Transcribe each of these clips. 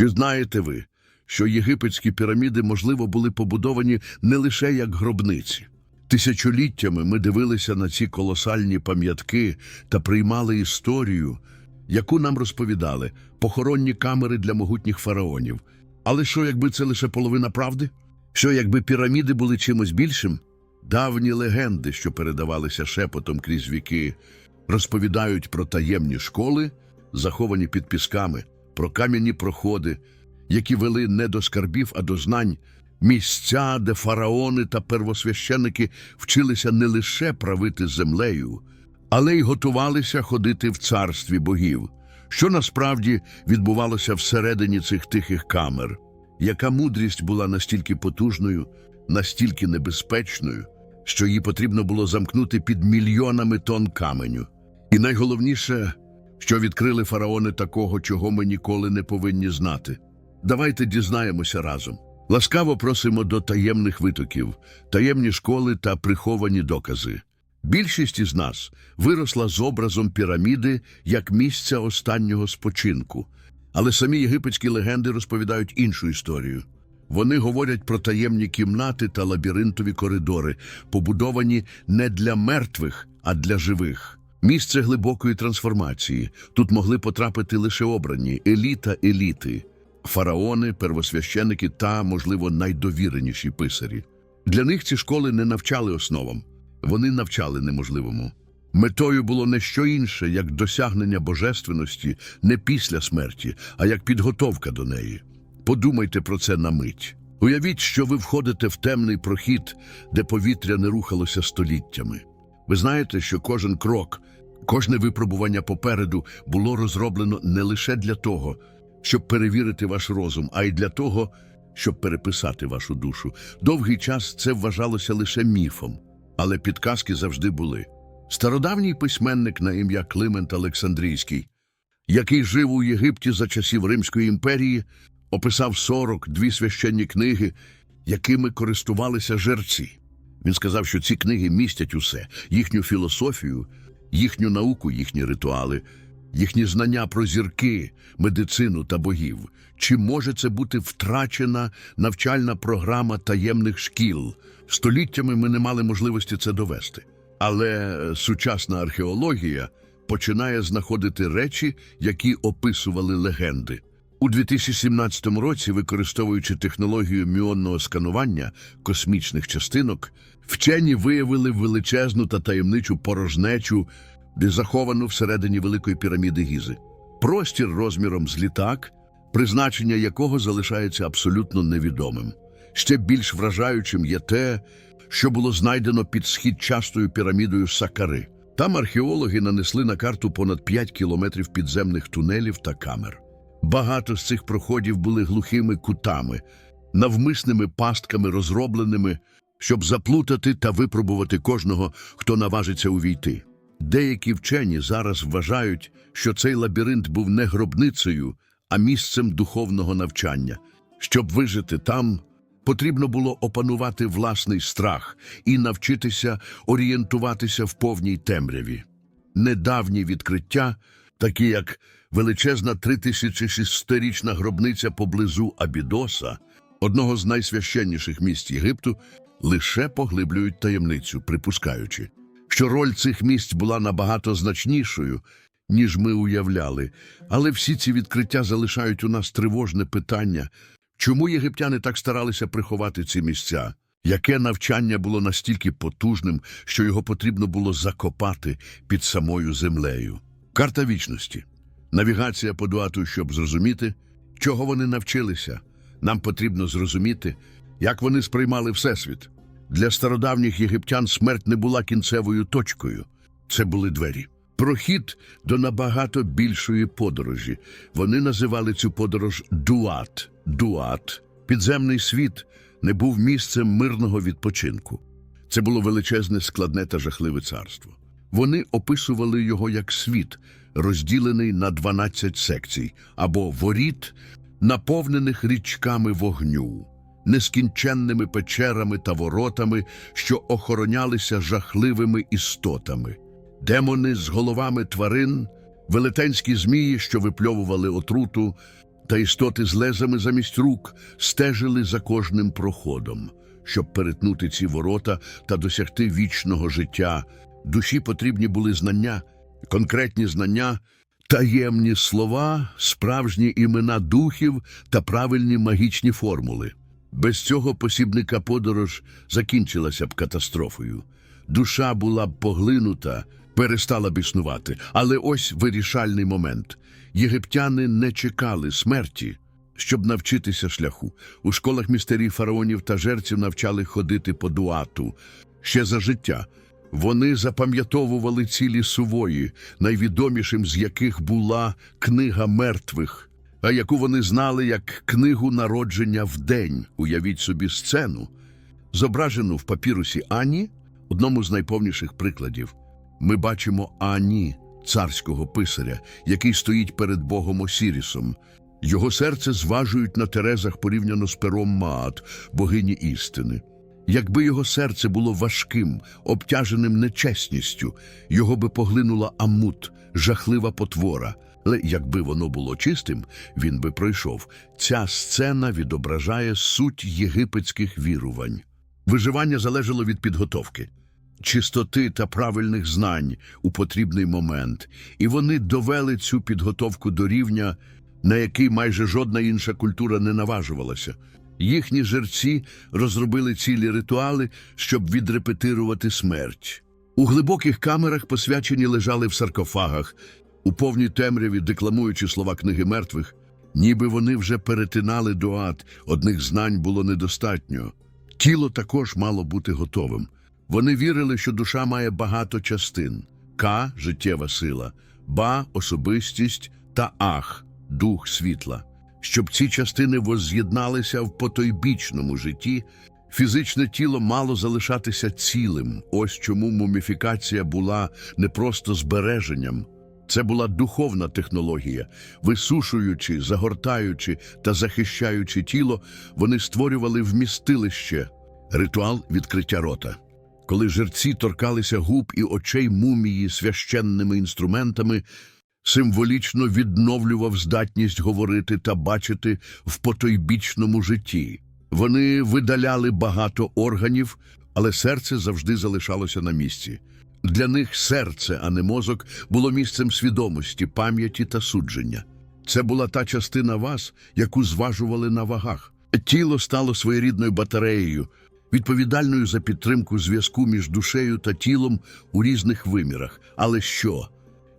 Чи знаєте ви, що єгипетські піраміди, можливо, були побудовані не лише як гробниці? Тисячоліттями ми дивилися на ці колосальні пам'ятки та приймали історію, яку нам розповідали похоронні камери для могутніх фараонів. Але що, якби це лише половина правди? Що, якби піраміди були чимось більшим? Давні легенди, що передавалися шепотом крізь віки, розповідають про таємні школи, заховані під пісками, про кам'яні проходи, які вели не до скарбів, а до знань, місця, де фараони та первосвященники вчилися не лише правити землею, але й готувалися ходити в царстві богів. Що насправді відбувалося всередині цих тихих камер? Яка мудрість була настільки потужною, настільки небезпечною, що її потрібно було замкнути під мільйонами тонн каменю? І найголовніше, що відкрили фараони такого, чого ми ніколи не повинні знати. Давайте дізнаємося разом. Ласкаво просимо до таємних витоків, таємні школи та приховані докази. Більшість із нас виросла з образом піраміди як місця останнього спочинку. Але самі єгипетські легенди розповідають іншу історію. Вони говорять про таємні кімнати та лабіринтові коридори, побудовані не для мертвих, а для живих. Місце глибокої трансформації. Тут могли потрапити лише обрані еліта еліти, фараони, первосвященики та, можливо, найдовіреніші писарі. Для них ці школи не навчали основам, вони навчали неможливому. Метою було не що інше, як досягнення божественності не після смерті, а як підготовка до неї. Подумайте про це на мить. Уявіть, що ви входите в темний прохід, де повітря не рухалося століттями. Ви знаєте, що кожен крок, кожне випробування попереду було розроблено не лише для того, щоб перевірити ваш розум, а й для того, щоб переписати вашу душу. Довгий час це вважалося лише міфом, але підказки завжди були. Стародавній письменник на ім'я Климент Олександрійський, який жив у Єгипті за часів Римської імперії, описав 42 священні книги, якими користувалися жерці. Він сказав, що ці книги містять усе їхню філософію, їхню науку, їхні ритуали, їхні знання про зірки, медицину та богів. Чи може це бути втрачена навчальна програма таємних шкіл? Століттями ми не мали можливості це довести. Але сучасна археологія починає знаходити речі, які описували легенди. У 2017 році, використовуючи технологію міонного сканування космічних частинок, вчені виявили величезну та таємничу порожнечу, де заховану всередині великої піраміди Гізи. Простір розміром з літак, призначення якого залишається абсолютно невідомим. Ще більш вражаючим є те, що було знайдено під східчастою пірамідою Сакари. Там археологи нанесли на карту понад 5 кілометрів підземних тунелів та камер. Багато з цих проходів були глухими кутами, навмисними пастками, розробленими, щоб заплутати та випробувати кожного, хто наважиться увійти. Деякі вчені зараз вважають, що цей лабіринт був не гробницею, а місцем духовного навчання. Щоб вижити там, потрібно було опанувати власний страх і навчитися орієнтуватися в повній темряві. Недавні відкриття, такі як величезна 3600-річна гробниця поблизу Абідоса, одного з найсвященніших місць Єгипту, лише поглиблюють таємницю, припускаючи, що роль цих місць була набагато значнішою, ніж ми уявляли. Але всі ці відкриття залишають у нас тривожне питання, чому єгиптяни так старалися приховати ці місця? Яке навчання було настільки потужним, що його потрібно було закопати під самою землею? Карта вічності. Навігація по дуату, щоб зрозуміти, чого вони навчилися. Нам потрібно зрозуміти, як вони сприймали Всесвіт. Для стародавніх єгиптян смерть не була кінцевою точкою. Це були двері. Прохід до набагато більшої подорожі. Вони називали цю подорож дуат. Дуат. Підземний світ не був місцем мирного відпочинку. Це було величезне, складне та жахливе царство. Вони описували його як світ, розділений на 12 секцій, або воріт, наповнених річками вогню, нескінченними печерами та воротами, що охоронялися жахливими істотами. Демони з головами тварин, велетенські змії, що випльовували отруту, та істоти з лезами замість рук стежили за кожним проходом. Щоб перетнути ці ворота та досягти вічного життя, душі потрібні були знання, конкретні знання, таємні слова, справжні імена духів та правильні магічні формули. Без цього посібника подорож закінчилася б катастрофою. Душа була б поглинута, перестала б існувати. Але ось вирішальний момент. Єгиптяни не чекали смерті, щоб навчитися шляху. У школах містерій фараонів та жерців навчали ходити по дуату. Ще за життя. Вони запам'ятовували цілі сувої, найвідомішим з яких була книга мертвих, а яку вони знали як книгу народження в день. Уявіть собі сцену, зображену в папірусі Ані, одному з найповніших прикладів. Ми бачимо Ані, царського писаря, який стоїть перед Богом Осірісом. Його серце зважують на терезах порівняно з пером Маат, богині істини. Якби його серце було важким, обтяженим нечесністю, його би поглинула Амут, жахлива потвора. Але якби воно було чистим, він би пройшов. Ця сцена відображає суть єгипетських вірувань. Виживання залежало від підготовки, чистоти та правильних знань у потрібний момент, і вони довели цю підготовку до рівня, на який майже жодна інша культура не наважувалася. Їхні жерці розробили цілі ритуали, щоб відрепетирувати смерть. У глибоких камерах посвячені лежали в саркофагах, у повній темряві декламуючи слова книги мертвих, ніби вони вже перетинали дуат, одних знань було недостатньо. Тіло також мало бути готовим. Вони вірили, що душа має багато частин: К життєва сила, Ба особистість та Ах дух світла. Щоб ці частини возз'єдналися в потойбічному житті, фізичне тіло мало залишатися цілим. Ось чому муміфікація була не просто збереженням. Це була духовна технологія. Висушуючи, загортаючи та захищаючи тіло, вони створювали вмістилище, ритуал відкриття рота. Коли жерці торкалися губ і очей мумії священними інструментами, символічно відновлював здатність говорити та бачити в потойбічному житті. Вони видаляли багато органів, але серце завжди залишалося на місці. Для них серце, а не мозок, було місцем свідомості, пам'яті та судження. Це була та частина вас, яку зважували на вагах. Тіло стало своєрідною батареєю, відповідальною за підтримку зв'язку між душею та тілом у різних вимірах. Але що?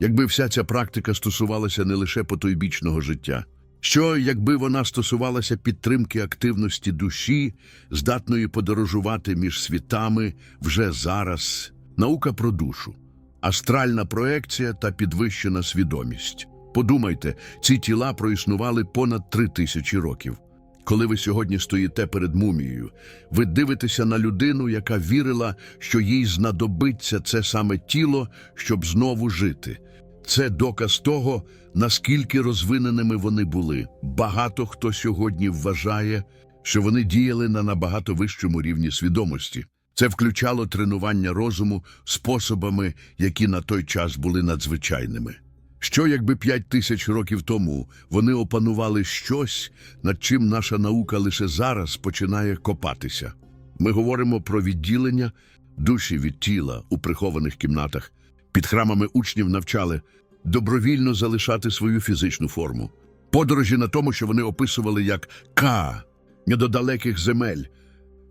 Якби вся ця практика стосувалася не лише потойбічного життя, що якби вона стосувалася підтримки активності душі, здатної подорожувати між світами вже зараз, наука про душу, астральна проекція та підвищена свідомість. Подумайте, ці тіла проіснували понад три тисячі років. Коли ви сьогодні стоїте перед мумією, ви дивитеся на людину, яка вірила, що їй знадобиться це саме тіло, щоб знову жити. Це доказ того, наскільки розвиненими вони були. Багато хто сьогодні вважає, що вони діяли на набагато вищому рівні свідомості. Це включало тренування розуму способами, які на той час були надзвичайними. Що якби п'ять тисяч років тому вони опанували щось, над чим наша наука лише зараз починає копатися? Ми говоримо про відділення душі від тіла у прихованих кімнатах. Під храмами учнів навчали добровільно залишати свою фізичну форму. Подорожі на тому, що вони описували як К, до далеких земель,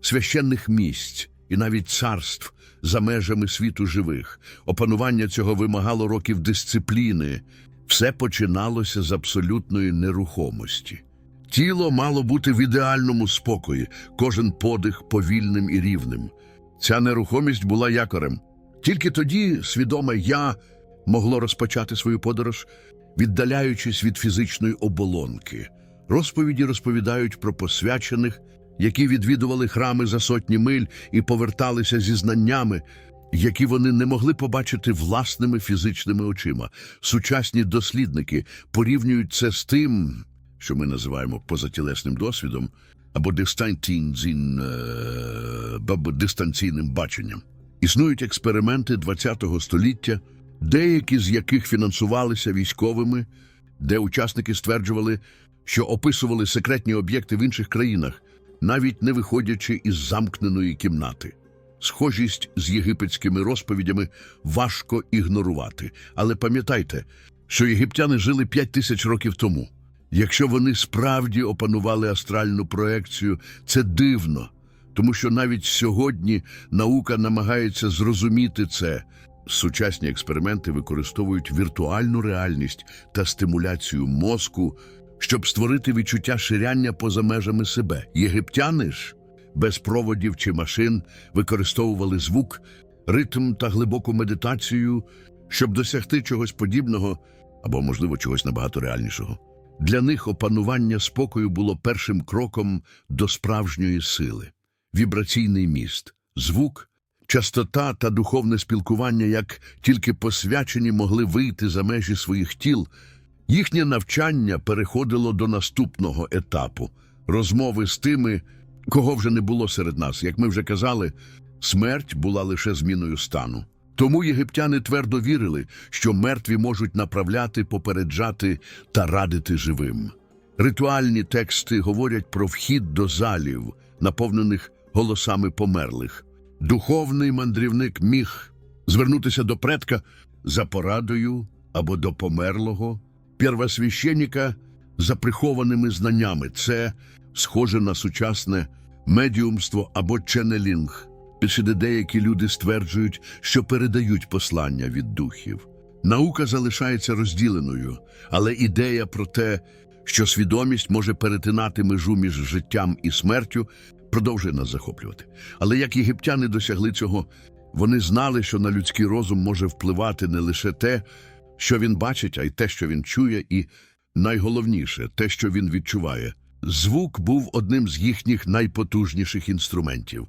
священних місць і навіть царств за межами світу живих. Опанування цього вимагало років дисципліни. Все починалося з абсолютної нерухомості. Тіло мало бути в ідеальному спокої, кожен подих повільним і рівним. Ця нерухомість була якорем. Тільки тоді свідоме я могло розпочати свою подорож, віддаляючись від фізичної оболонки. Розповіді розповідають про посвячених, які відвідували храми за сотні миль і поверталися зі знаннями, які вони не могли побачити власними фізичними очима. Сучасні дослідники порівнюють це з тим, що ми називаємо позатілесним досвідом або дистанційним, е, дистанційним баченням. Існують експерименти ХХ століття, деякі з яких фінансувалися військовими, де учасники стверджували, що описували секретні об'єкти в інших країнах, навіть не виходячи із замкненої кімнати. Схожість з єгипетськими розповідями важко ігнорувати. Але пам'ятайте, що єгиптяни жили 5 тисяч років тому. Якщо вони справді опанували астральну проекцію, це дивно, тому що навіть сьогодні наука намагається зрозуміти це. Сучасні експерименти використовують віртуальну реальність та стимуляцію мозку, щоб створити відчуття ширяння поза межами себе. Єгиптяни ж без проводів чи машин використовували звук, ритм та глибоку медитацію, щоб досягти чогось подібного або, можливо, чогось набагато реальнішого. Для них опанування спокою було першим кроком до справжньої сили. Вібраційний міст, звук, частота та духовне спілкування, як тільки посвячені могли вийти за межі своїх тіл, їхнє навчання переходило до наступного етапу розмови з тими, кого вже не було серед нас. Як ми вже казали, смерть була лише зміною стану. Тому єгиптяни твердо вірили, що мертві можуть направляти, попереджати та радити живим. Ритуальні тексти говорять про вхід до залів, наповнених голосами померлих. Духовний мандрівник міг звернутися до предка за порадою або до померлого, первосвященника за прихованими знаннями. Це схоже на сучасне медіумство або ченелінг. Більше де деякі люди стверджують, що передають послання від духів. Наука залишається розділеною, але ідея про те, що свідомість може перетинати межу між життям і смертю, продовжує нас захоплювати. Але як єгиптяни досягли цього, вони знали, що на людський розум може впливати не лише те, що він бачить, а й те, що він чує, і найголовніше те, що він відчуває. Звук був одним з їхніх найпотужніших інструментів.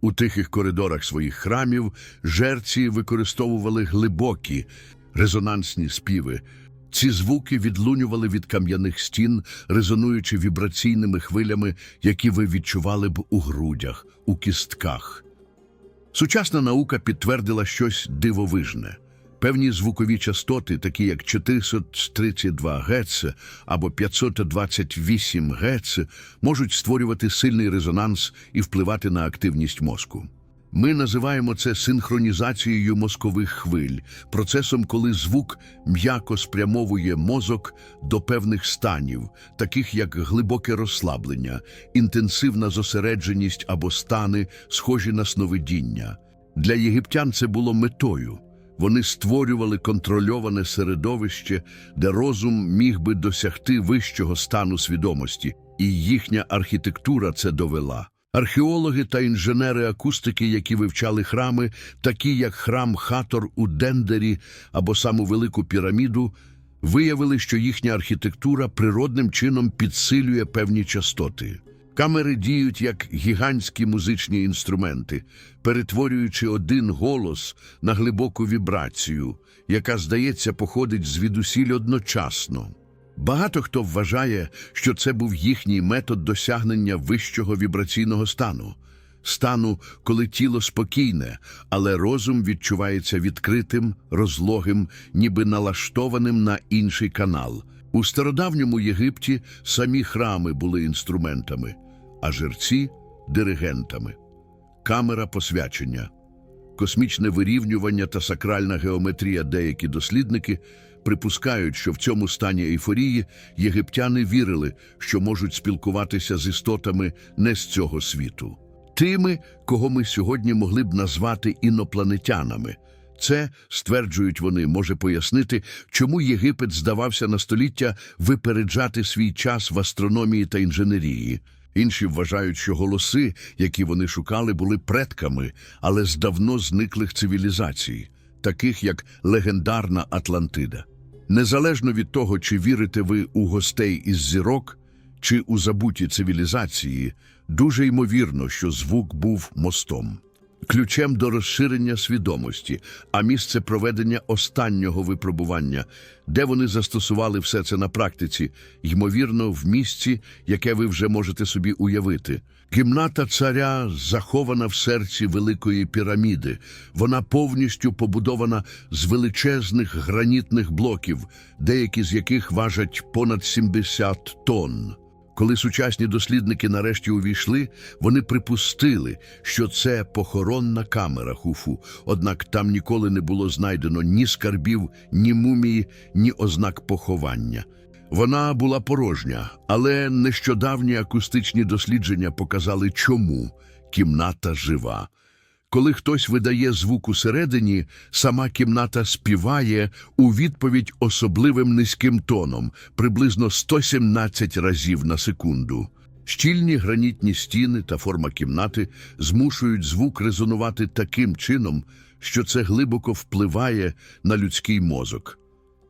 У тихих коридорах своїх храмів жерці використовували глибокі резонансні співи. Ці звуки відлунювали від кам'яних стін, резонуючи вібраційними хвилями, які ви відчували б у грудях, у кістках. Сучасна наука підтвердила щось дивовижне. Певні звукові частоти, такі як 432 Гц або 528 Гц, можуть створювати сильний резонанс і впливати на активність мозку. Ми називаємо це синхронізацією мозкових хвиль, процесом, коли звук м'яко спрямовує мозок до певних станів, таких як глибоке розслаблення, інтенсивна зосередженість або стани, схожі на сновидіння. Для єгиптян це було метою. Вони створювали контрольоване середовище, де розум міг би досягти вищого стану свідомості, і їхня архітектура це довела. Археологи та інженери акустики, які вивчали храми, такі як храм Хатор у Дендері або саму Велику піраміду, виявили, що їхня архітектура природним чином підсилює певні частоти. Камери діють як гігантські музичні інструменти, перетворюючи один голос на глибоку вібрацію, яка, здається, походить звідусіль одночасно. Багато хто вважає, що це був їхній метод досягнення вищого вібраційного стану, стану, коли тіло спокійне, але розум відчувається відкритим, розлогим, ніби налаштованим на інший канал. У стародавньому Єгипті самі храми були інструментами, а жерці диригентами. Камера посвячення, космічне вирівнювання та сакральна геометрія деякі дослідники припускають, що в цьому стані ейфорії єгиптяни вірили, що можуть спілкуватися з істотами не з цього світу. Тими, кого ми сьогодні могли б назвати інопланетянами. Це, стверджують вони, може пояснити, чому Єгипет здавався на століття випереджати свій час в астрономії та інженерії. Інші вважають, що голоси, які вони шукали, були предками, але з давно зниклих цивілізацій, таких як легендарна Атлантида. Незалежно від того, чи вірите ви у гостей із зірок, чи у забуті цивілізації, дуже ймовірно, що звук був мостом. Ключем до розширення свідомості, а місце проведення останнього випробування, де вони застосували все це на практиці, ймовірно, в місці, яке ви вже можете собі уявити. Кімната царя захована в серці Великої піраміди. Вона повністю побудована з величезних гранітних блоків, деякі з яких важать понад 70 тонн. Коли сучасні дослідники нарешті увійшли, вони припустили, що це похоронна камера Хуфу, однак там ніколи не було знайдено ні скарбів, ні мумії, ні ознак поховання. Вона була порожня, але нещодавні акустичні дослідження показали, чому кімната жива. Коли хтось видає звук усередині, сама кімната співає у відповідь особливим низьким тоном, приблизно 117 разів на секунду. Щільні гранітні стіни та форма кімнати змушують звук резонувати таким чином, що це глибоко впливає на людський мозок.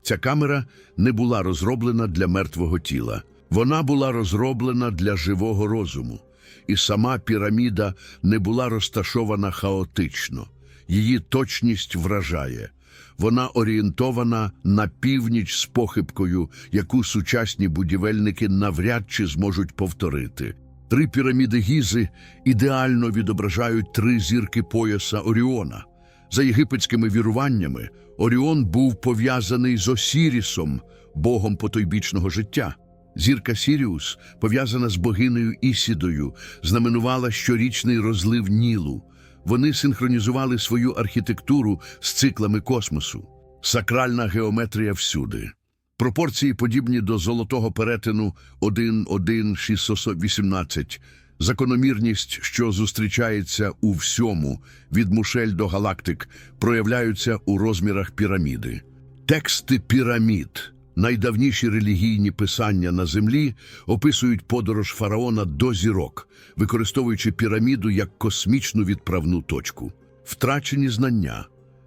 Ця камера не була розроблена для мертвого тіла. Вона була розроблена для живого розуму. І сама піраміда не була розташована хаотично. Її точність вражає. Вона орієнтована на північ з похибкою, яку сучасні будівельники навряд чи зможуть повторити. Три піраміди Гізи ідеально відображають три зірки пояса Оріона. За єгипетськими віруваннями, Оріон був пов'язаний з Осірісом, богом потойбічного життя. Зірка Сіріус, пов'язана з богинею Ісідою, знаменувала щорічний розлив Нілу. Вони синхронізували свою архітектуру з циклами космосу. Сакральна геометрія всюди. Пропорції подібні до золотого перетину 1-1-618. Закономірність, що зустрічається у всьому, від мушель до галактик, проявляються у розмірах піраміди. Тексти пірамід, найдавніші релігійні писання на землі, описують подорож фараона до зірок, використовуючи піраміду як космічну відправну точку. Втрачені знання.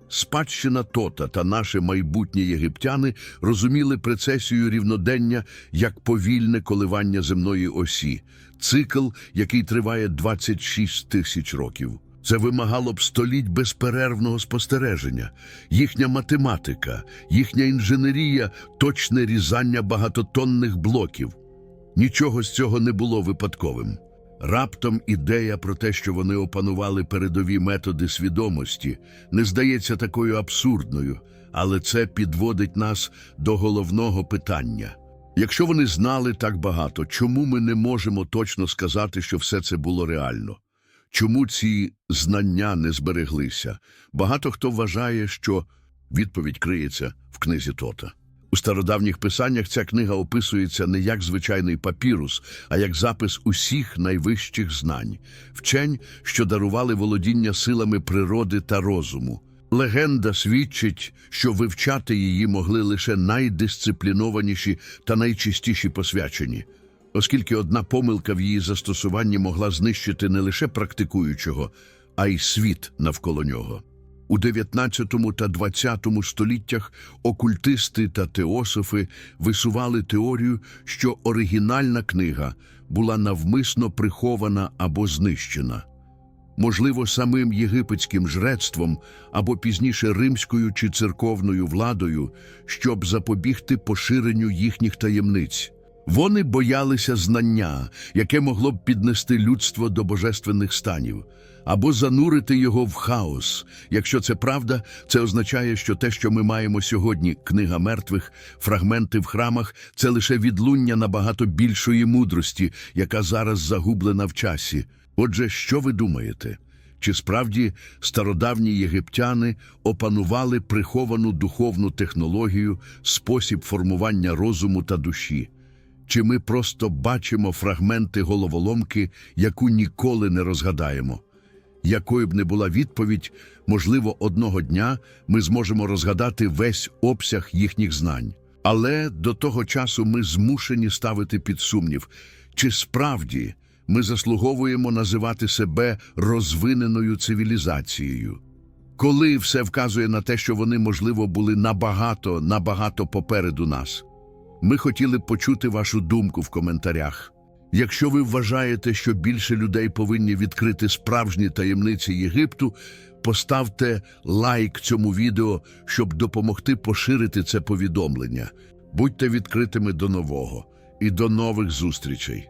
Спадщина Тота та наші майбутні єгиптяни розуміли прецесію рівнодення як повільне коливання земної осі, цикл, який триває 26 тисяч років. Це вимагало б століть безперервного спостереження, їхня математика, їхня інженерія, точне різання багатотонних блоків. Нічого з цього не було випадковим. Раптом ідея про те, що вони опанували передові методи свідомості, не здається такою абсурдною, але це підводить нас до головного питання. Якщо вони знали так багато, чому ми не можемо точно сказати, що все це було реально? Чому ці знання не збереглися? Багато хто вважає, що відповідь криється в книзі Тота. У стародавніх писаннях ця книга описується не як звичайний папірус, а як запис усіх найвищих знань, вчень, що дарували володіння силами природи та розуму. Легенда свідчить, що вивчати її могли лише найдисциплінованіші та найчистіші посвячені, оскільки одна помилка в її застосуванні могла знищити не лише практикуючого, а й світ навколо нього. У 19 та 20 століттях окультисти та теософи висували теорію, що оригінальна книга була навмисно прихована або знищена. Можливо, самим єгипетським жрецтвом або пізніше римською чи церковною владою, щоб запобігти поширенню їхніх таємниць. Вони боялися знання, яке могло б піднести людство до божественних станів, або занурити його в хаос. Якщо це правда, це означає, що те, що ми маємо сьогодні, книга мертвих, фрагменти в храмах, це лише відлуння набагато більшої мудрості, яка зараз загублена в часі. Отже, що ви думаєте? Чи справді стародавні єгиптяни опанували приховану духовну технологію, спосіб формування розуму та душі? Чи ми просто бачимо фрагменти головоломки, яку ніколи не розгадаємо? Якою б не була відповідь, можливо, одного дня ми зможемо розгадати весь обсяг їхніх знань. Але до того часу ми змушені ставити під сумнів, чи справді ми заслуговуємо називати себе розвиненою цивілізацією. Коли все вказує на те, що вони, можливо, були набагато, набагато попереду нас. Ми хотіли б почути вашу думку в коментарях. Якщо ви вважаєте, що більше людей повинні відкрити справжні таємниці Єгипту, поставте лайк цьому відео, щоб допомогти поширити це повідомлення. Будьте відкритими до нового і до нових зустрічей.